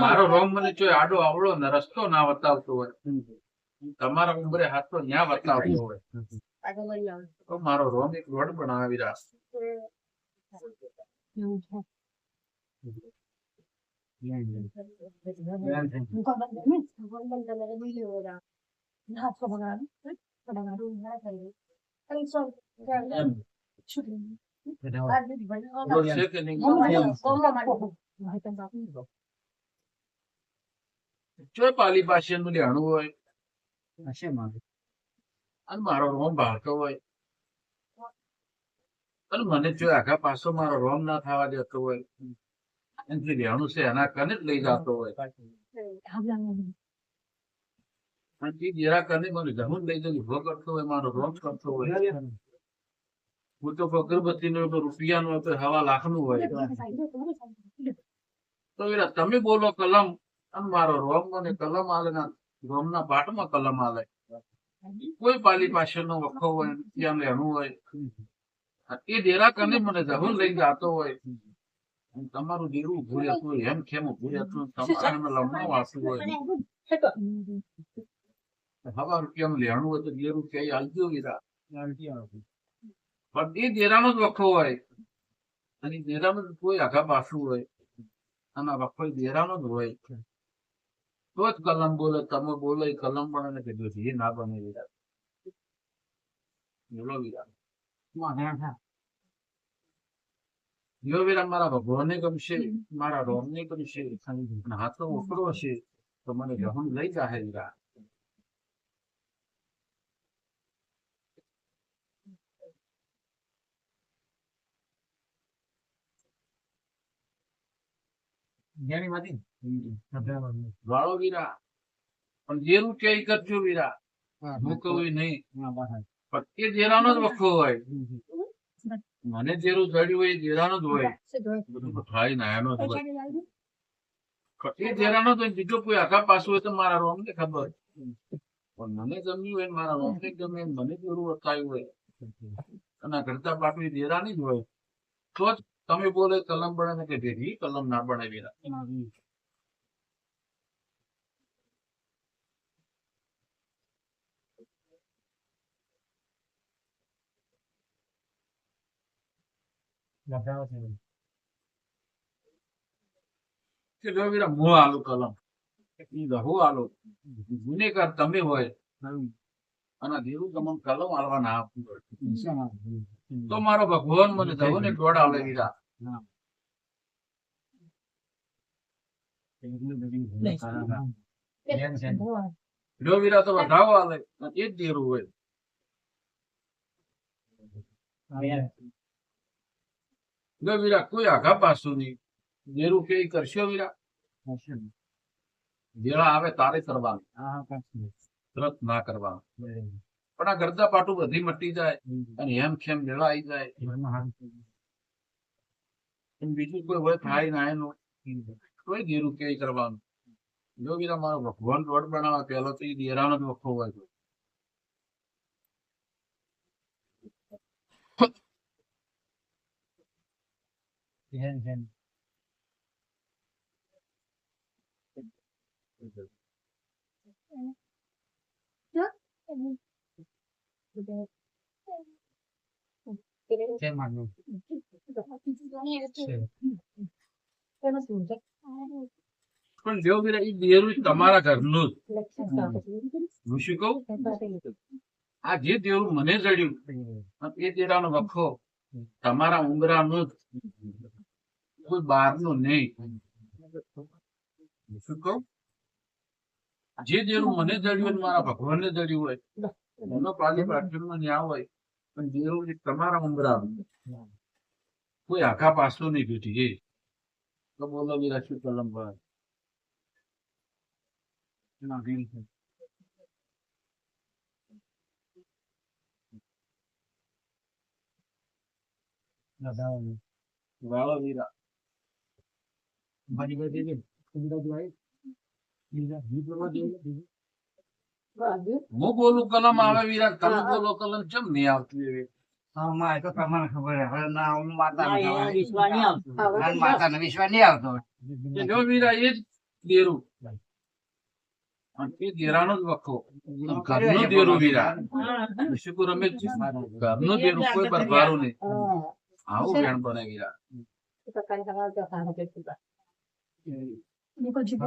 મારો રોમ મને જો આડો આવડો ને રસ્તો ના બતાવતો હોય. તમારા ઉંબરે હાથો ન્યા બતાવતો હોય. તો મારો રોમ એક રોડ બનાવી રાખ. એમ. છે કે નહીં? જો પાલી પાસે નું લેણું હોય અને મારો રોમ ભાળતો હોય અને મને જો આખા પાછો મારો રોમ ના થવા દેતો હોય એનાથી લેણું છે એના કને જ લઈ જતો હોય જેરા કને મને જમુન લઈ જઈને ઊભો કરતો હોય મારો રોમ કરતો હોય હું તો અગરબત્તી નો રૂપિયા નો તો હવા લાખનું હોય તો એરા તમે બોલો કલમ. અને મારો રોમ મને કલમ આલે રોમ ના પાટમાં કલમ આલે. કોઈ પાલી પાસે નો વખો હોય, ત્યાં લેણું હોય. એ ડેરા કને મને જહુન લઈ જાતો હોય. તમારું ડેરું ઉભું રહેતું હોય, એમ કેમ ઉભું તમારે એમાં લમણું વાસું હોય. હવા રૂપિયામાં લેણું હોય તો ડેરું ક્યાંય હાલજો વીરા પણ એ ડેરાનો જ વખો હોય. અને ડેરામાં કોઈ આઘા પાસું હોય. અને આ દેરાનો જ હોય. તો જ કલમ બોલે તમે બોલે કલમ ને કીધું છે એ ના બને વીરા બોલો વીરા યો વીરા મારા ભગવાનને ગમશે મારા રોમને ગમશે હાથનો ઉપરો હશે તો મને જહુન લઈ જાહે વીરા વાળો વીરા. પણ જેરું કે કરજો વીરા. હું કહું નહીં. પત્તે જેરાનો જ વખો હોય. મને જેરું જડ્યું હોય જેરાનો જ હોય. બધું તો થાય ના એનો જ હોય. જેરાનો જ બીજો કોઈ આખા પાછું હોય તો મારા રોમ ને ખબર. પણ મને જમ્યું હોય મારા રોમ ને ગમે મને જરૂર વર્તાયું હોય. અને આ ઘડતા પાટું જ હોય. તો જ તમે બોલે કલમ બને કે ભેગી કલમ ના બનાવી કે જો આલું કલમ. ઈ રહો આલો. ગુનેગાર તમે હોય. અને દેવું તમને કલમ આલવા ના આપવું હોય. તો મારો ભગવાન મને જવો ને દોડ આલે વીરા જો વીરા તો વધાવો આલે એ જ દેરું હોય. જો વીરા કોઈ આઘા પાછું નહીં. દેરું કે કરશો વીરા? જેડા આવે તારે કરવાનું. તરત ના કરવાનું. પણ આ ગરદા પાટું બધી મટી જાય અને એમ ખેમ આવી જાય. બીજું કોઈ હોય થાય ના એનું કોઈ ઘેરું કે કરવાનું. જો બીજા મારો ભગવાન રોડ બનાવે પેલો તો એ દેરાનો જ વખો હોય છે. પણ જો બીરા એ દેરું તમારા ઘરનું જ. હું શું કહું? આ જે દેવું મને જડ્યું એ દેરાનો વખો તમારા ઉંગરાનું જ. કોઈ બહારનું નહીં. શું કહું? જે દેરું મને જડ્યું મારા ભગવાનને જડ્યું હોય એનો ન્યા હોય પણ તમારા ઉંગરાનું કોઈ આખા પાસો નહીં બેઠી એ. તો બોલો વીરા કલમ ભાઈ વાળો વીરા. હું બોલું કલમ આવે વીરા તમે બોલો કલમ ચમ નહીં આવતી એવી? માતા ને વિશ્વાસ નહીં આવતો. જો વીરા એ જ દેરું. અને એ દેરાનો જ વખો. ઘરનું દેરું વીરા. વિશુકુ રમેશજી ઘરનું દેરું કોઈ બરબારું નહીં. આવું વેણ બને વીરા. તો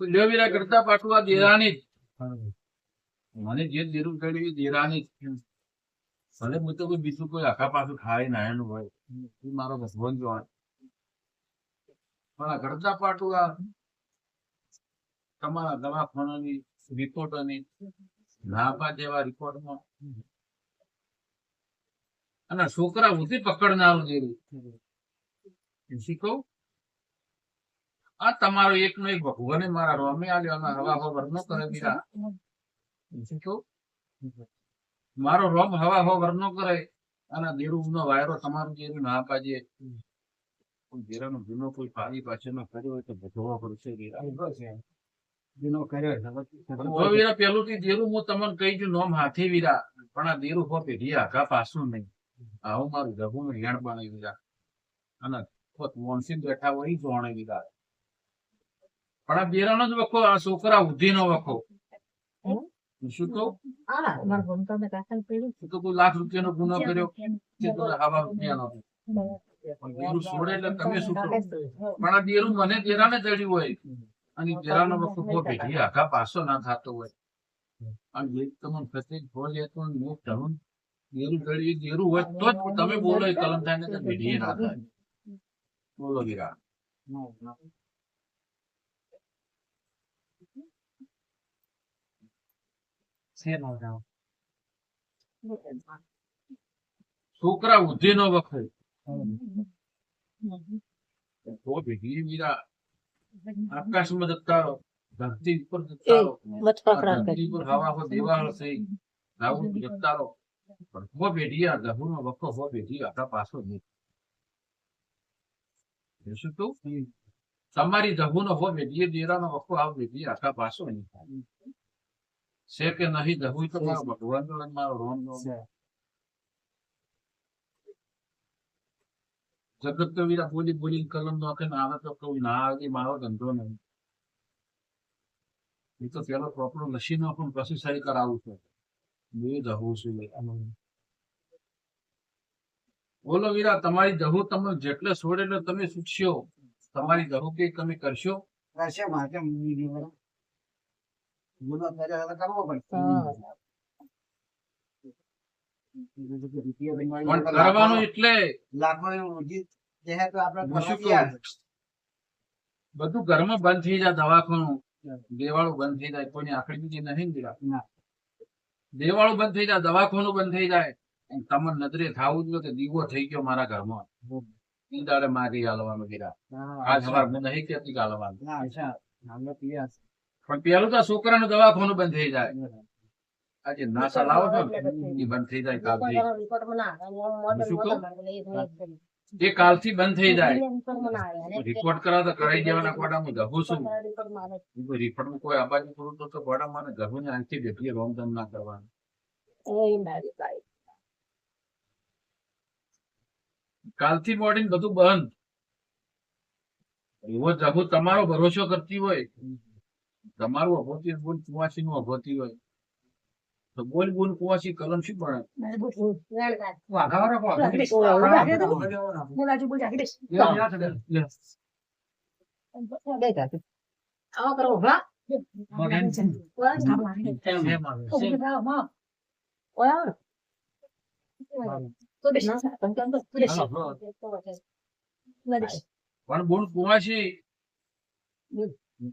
લ્યો વીરા કરતા પાછું દેરાની મને જે દેરું ચડ્યું એ દેરાની ભલે હું તો કોઈ બીજું કોઈ આખા પાછું ખાય ના એનું હોય. એ મારો ભગવાન જોવા પણ આ કરતા પાટું આ તમારા દવાખાનાની રિપોર્ટની નાપા જેવા રિપોર્ટમાં અને છોકરા ઉધી પકડનારું જેવું આ તમારો એક નો એક ભગવાને મારા રોમે આલ્યો અને હવા હવા વર્ણો કરે શીખો. મારો રોમ હવા હવા વર્ણો કરે અને દેરું નો વાયરો તમારું જેવું ના પાજે દેરાનો જૂનો કોઈ પાણી પાછળનો કર્યો હોય તો ભજવવા પડશે ભીનો કર્યો પેલું થી દેરું હું તમને કહી દઉં નોમ હાથી વીરા. પણ આ દેરું હો પેઢી આખા પાછું નહીં. આવું મારું રઘુ હેણ બનાવી દીધા અને ખોત મોનસીન બેઠા હોય જોણે વીરા પણ આ બેરાનો જ વખો આ છોકરા ઉધીનો વખો. શું કહું? તો કોઈ લાખ રૂપિયાનો ગુનો કર્યો તો રૂપિયાનો પણ દેરું છોડે એટલે તમે શું કરો પણ આ દેરું મને બેરાને ચડ્યું હોય. અને બેરાનો પેઢી આખા પાસો ના ખાતો હોય. અને તમને પ્રત્યેક ભોજ લેતો હોય ને ચડ્યું એ દેરું હોય તો જ તમે બોલો એ કલમ થાય ને તો પેઢી ના થાય. બોલો વીરા. છોકરા ઉધી નો વખત. તો પેઢી વીરા. આકાશમાં જતા રહો. ધરતી ઉપર જતા રહો. ધરતી ઉપર હવા દિવાળ થઈ રાવણ જતા રહો. હો પેઢી આ વખો હો પેઢી આખા પાછો નહીં. જોશું તું તમારી દહુનો હો પેઢી દેરાનો વખો આ પેઢી આખા પાછો નહીં છે કે નહીં દહુ તો મારો ભગવાનનો મારો રોમનો જગત કવિરા બોલી બોલી કલમ નોખે ને આવે તો કોઈ ના આવે મારો ધંધો નહીં. એ તો પેલો પ્રોપર લસી નો પણ પ્રસિસાઈ કરાવવું કરાવું છે. બે દહુ છું બોલો વીરા તમારી દહુ તમે જેટલે છોડે એટલે તમે શીખશો. તમારી દહુ કે તમે કરશો? પણ કરવાનું એટલે. હું શું કહું? બધું ઘરમાં બંધ થઈ જાય દવાખાનું. દેવાળું બંધ થઈ જાય કોઈની આખડી બીજી નહીં ને. દેવાળું બંધ થઈ જાય દવાખાનું બંધ થઈ જાય. તમને નજરે થવું જોઈએ કે દીવો થઈ ગયો મારા ઘરમાં. દાડે મારી હાલવાનું ગીરા આ સવાર હું. નહીં કેતી હાલવાનું. પણ પેલું તો છોકરાનું દવાખાનું બંધ થઈ જાય. આજે નાસા લાવો છો બંધ થઈ જાય એ કાલથી બંધ થઈ જાય. રિપોર્ટ કરાવ તો કરાઈ દેવાના કોડામાં ગભું છું. રિપોર્ટમાં કોઈ આબાજી કરું તો તો કોડામાં ને ને આંખથી બેઠી રોમધમ ના કરવાનું. કાલથી મોડી બધું બંધ. એવો જગુ તમારો ભરોસો કરતી હોય. તમારું અભોતી બોલ કુવાસી નું અભોતી હોય. તો બોલ બોલ કુવાસી કલમ શું ભણે? લે. પણ બોલ કુવાસી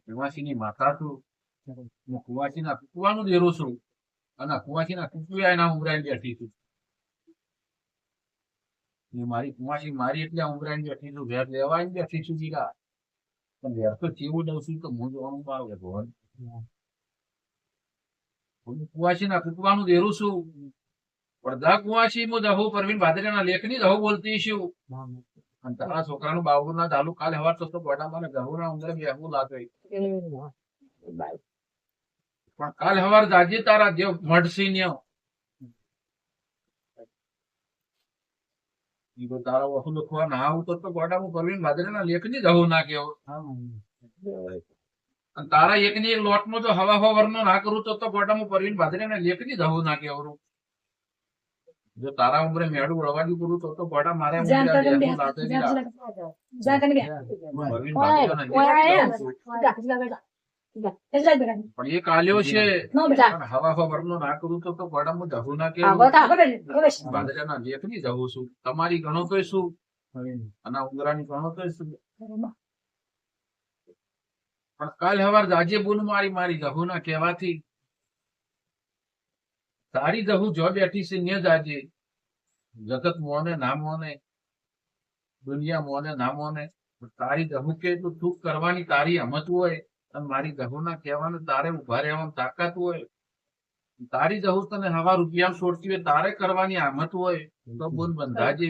કુવાસી ની માતા છું. હું કુવાસી ના કુવાનું દેરો છું. અને કુવાસી ના કુકુયા એના ઉમરાઈ બેઠી છું મારી કુવાસી મારી એટલે ઉમરાઈ બેઠી છું ઘેર લેવા બેઠી છું જીરા પણ ઘેર તો જેવું દઉં છું તો હું જોવાનું આવે ભગવાન? કુવાસી ના કુકવાનું દેરું છું. દા કુવાસી હું દહો પરવીન ભાદરિયાના લેખની દહો બોલતી છું. અને તારા છોકરાનું બાવરું ના ચાલુ કાલે હવાર તો ગોડા મને ગહુના ઉંદર બેહવું લાગે. પણ કાલ હવાર જાજી તારા જેવ મળશી ને ઈ તો તારા વસુ લખવા ના આવું તો ગોડામાં પરવીન ભાદરના લેખની જ હવું ના કેવો અને તારા એકની એક લોટમાં જો હવા હવા વરનો ના કરું તો તો ગોડામાં પરવીન ભાદરના લેખની જ હવું ના કેવું જો તારા ઉમરે મેળું રવાજી કરું તો તો ગોડા મારે જા પરવીન પણ એ કાલ્યો છે. હવા હવા ના કરું તો તો ગોડામાં જવું ના કે? હવે લેખની જવું છું. તમારી ગણો તો શું? અને ઉંદરાની ગણો તો શું? પણ કાલ હવાર જાજે બૂન મારી મારી જહુ ના કહેવાથી. તારી જહુ જો બેઠી છે ને જાજે. જગત મોને ના મોને. દુનિયા મોને ના મોને. તારી જહુ કે તું તું કરવાની તારી હમત હોય. મારી જહુ કહેવાને તારે ઊભા રહેવાની તાકાત હોય તારી જહુ તને હવા રૂપિયા છોડતી હોય તારે કરવાની આમત હોય તો બોન બંધાજે.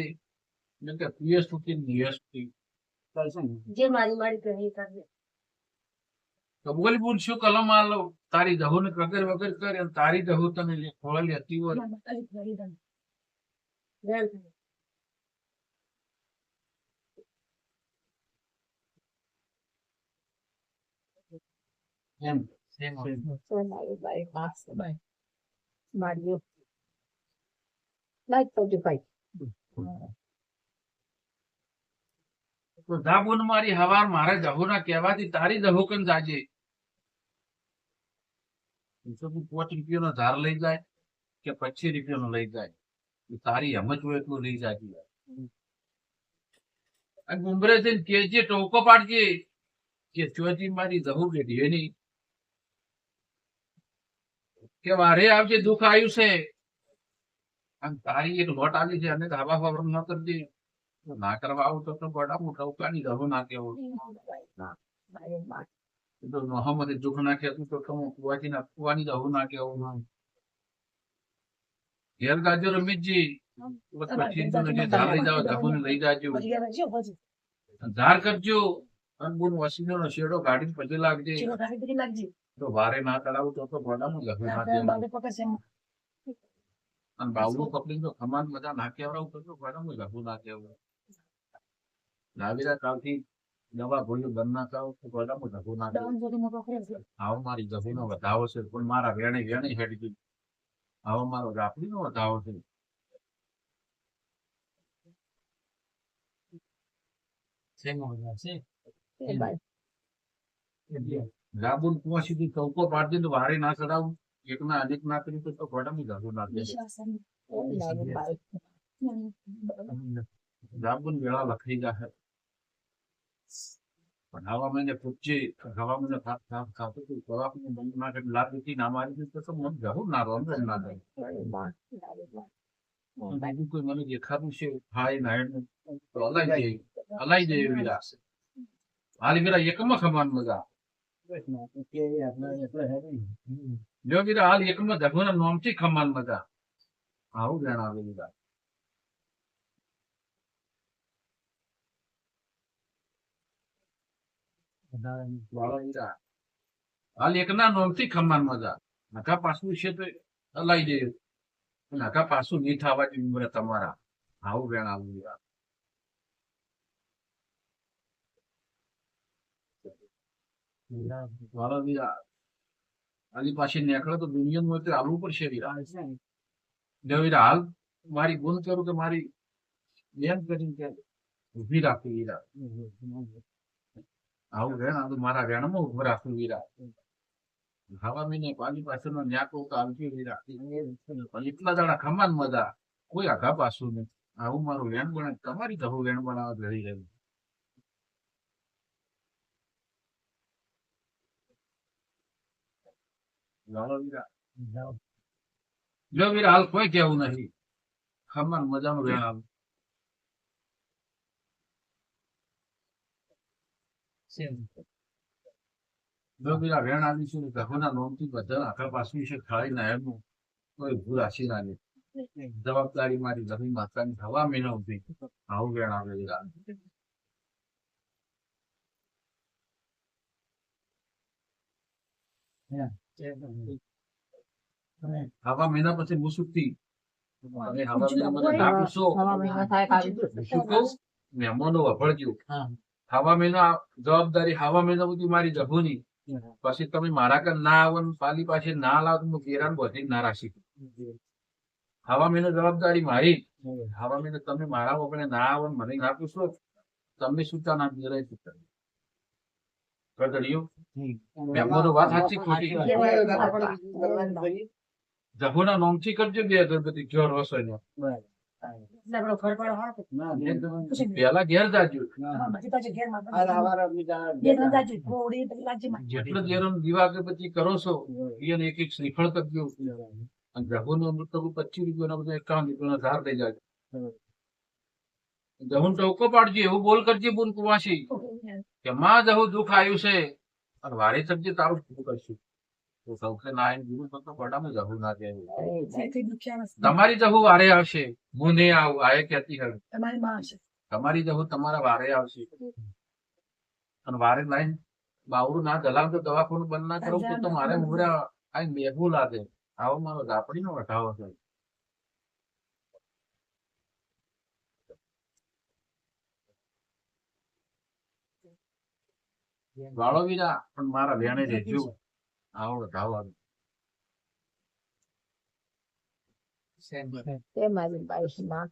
એટલે કે પિયસ સુધી નિયસથી જે મારી મારી કહી કરજે. તો બોલ બોલ શું કલમ આલો? તારી જહુ ને વગર વગર કરે અને તારી જહુ તને ખોળે લેતી હોય. એમ તો મારી હવાર મારે કહેવાથી તારી જાજે. રૂપિયાનો ધાર લઈ જાય કે પચીસ રૂપિયાનો લઈ જાય? તારી હમજ હોય એટલું લઈ જાય ગુમરે છે કેજે ટોકો પાડજે. કે ચોથી મારી દહુ બેઠી નહીં કે વારે આવજે દુઃખ આવ્યું છે. અને તારી એક લોટ આવી છે અને ધાબા ફાવર ન કરજે ના કરવા આવું તો બડા મોટા ઉકાની દહુ ના કેવું તો મોહમ્મદ દુઃખ ના કહેતું તો કમ કુવાથી ના કુવાની દહુ ના કેવું ઘેર ગાજો રમીતજી. પછી તો ને ધાર લઈ જાજો. ધાર કરજો. અને બોન વસીનો નો શેડો ગાડી પછી લાગજે. તો વારે ના ચડાવું તો તો ગોડામાં દહુ ના કેવું અને બાવલું કપડીને તો ખમાન બધા નાખી આવડાવું તો ગોડામાં લખું ના કેવું નાવીરા કાલથી દવા ગોળીઓ બંધ ના કરો તો ગોડામાં લખું ના કેવું આવો મારી જમીનો વધાવો છે પણ મારા વેણે વેણે હેડી ગઈ આવો મારો રાપડીનો વધાવો છે? રાબુન કુવા સુધી ચૌકો પાડી તો વારે ના ચડાવું. એક ના અનેક ના કરી તો ઘોડામાં જવું ના રાબુન વેળા લખાઈ મહિને પૂછજે હવા મહિને ખાપ ખાપ ખાતું હતું ખોરાક બંધ ના કરી લાગ હતી ના મારી તો મન જવું ના રોન ના થાય. બીજું કોઈ મને દેખાતું છે? હાય નાયણ તો જાય હલાઈ જાય એવી લાગશે. હાલ વીરા એકમાં ખમાન મજા જો વીરા હાલ એકમાં ધગુના નોમથી ખમાન મજા આવું. જણાવે વીરા. હાલ એકના નોમથી ખમાન મજા નકા પાછું છે તો હલાઈ જાય નકા પાછું નહીં થવા જોઈએ તમારા. આવું જણાવું વીરા. વીરા આની પાસે નીકળે તો દુનિયાનું તો હાલવું પડશે જો હાલ મારી ગુણ કરું કે મારી બેન કરીને ઊભી રાખી વીરા આવું વેણ આ તો મારા વેણમાં ઊભો રાખું વીરા હવા મહિને પાણી પાછળનો ન્યાકો તો આવજો વીરા પણ એટલા દાડા ખમાન મજા. કોઈ આઘા પાછું નહીં. આવું મારું વેણ બને. તમારી ધવું વેણ બનાવવા ઘડી રહ્યું લાલો વીરા જો વીરા હાલ કોઈ કેવું નથી ખમાન મજામાં રહ્યા જો પેલા વેણ આવી છે ઘરના નોમથી બધા આખા પાછું છે ખાઈ ના એમનું કોઈ ભૂલ આશી ના લે. જવાબદારી મારી જમીન માતાની હવા મહિના ઊભી આવું વેણ આવે વીરા. આવા મહિના પછી હું. હવા મહિનો જવાબદારી હવા મહિના બધી મારી જભુની પછી તમે મારા કન ના આવો પાલી પાસે ના લાવો તો હું ગેરાન બધી ના રાખી હવા મહિનો જવાબદારી મારી. હવા મહિનો તમે મારા વગણે ના આવો મને ના પૂછો. તમે સુતા ના રહી સુતા મહેમાનો વાત સાચી ખોટી જભુના નોમથી કરજો બે અગરબત્તી ઘર રસોઈ. પેલા ઘેર જાજો. હા, ઘેરમાં બધી. બે ત્રણ જાજુ. ગોળી બધી બાજુ માં. જેટલો જેરમ દીવા અગરબત્તી કરો છો એને એક એક શ્રીફળ કરજો. અને અમૃત તો પચીસ રૂપિયાના બધા એકાવન રૂપિયાના ધાર લઈ જાજો. જહુન ટોકો પાડજો એવું બોલ કરજે બોલ કુવાસી કે માં જહુ દુઃખ આવ્યું છે. અને વારે ચડજે તારું શું કરશું તો સૌથી ગુરુ ના જાય. તમારી જહુ વારે આવશે. હું નહીં આવું આયે કહેતી હવે તમારી માં હશે. તમારી વારે આવશે. અને વારે લાઈન બાવરું ના દલાલ તો દવાખાનું બંધ ના કરું તો મારે ઉમરા આ મેઘું લાગે. આવો મારો દાપડી નો વટાવો છે. વાળો વીરા પણ મારા વેણે રહેજો આવડ ધાવાનો તે મારી બાઈશમાં